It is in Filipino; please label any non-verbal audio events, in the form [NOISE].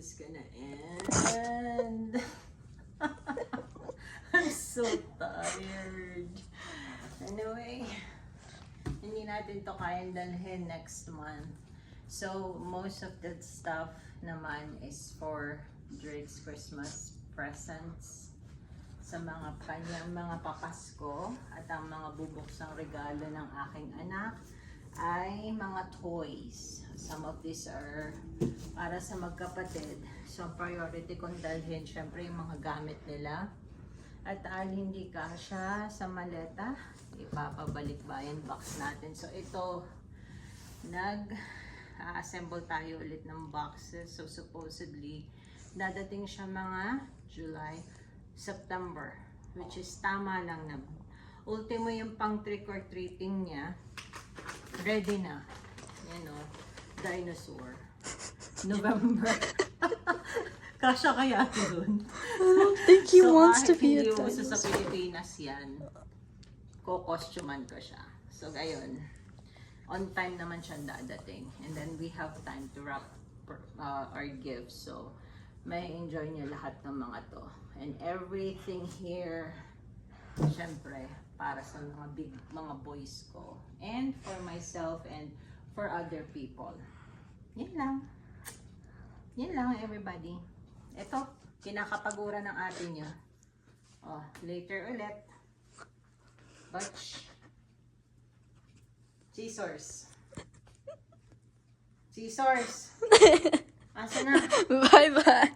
this gonna end? [LAUGHS] I'm so tired. Anyway, hindi natin to kayang dalhin next month. So, most of that stuff naman is for Drake's Christmas presents sa mga kanyang mga papasko at ang mga bubuksang regalo ng aking anak ay mga toys. Some of these are para sa magkapatid. So, priority kong dalhin, syempre, yung mga gamit nila. At dahil hindi kasha sa maleta, ipapabalik ba yung box natin. So, ito, nag-assemble tayo ulit ng boxes. So, supposedly, dadating siya mga July, September. Which is tama lang na. Ultimo yung pang trick or treating niya, ready na. Yan o, dinosaur. November. [LAUGHS] Kasha kaya yun? I don't think he wants to kahit be a hindi uso sa dinosaur. Pilipinas yan, kukostuman ko siya. So, gayon. On time naman siya dadating. And then we have time to wrap uh, our gifts. So, may enjoy niya lahat ng mga to. And everything here, syempre, para sa mga big, mga boys ko. And for myself and for other people. Yan lang. Yan lang, everybody. Ito, kinakapagura ng ate niya. Oh, later ulit. Batch. Scissors. Scissors. [LAUGHS] Asa na? Bye bye.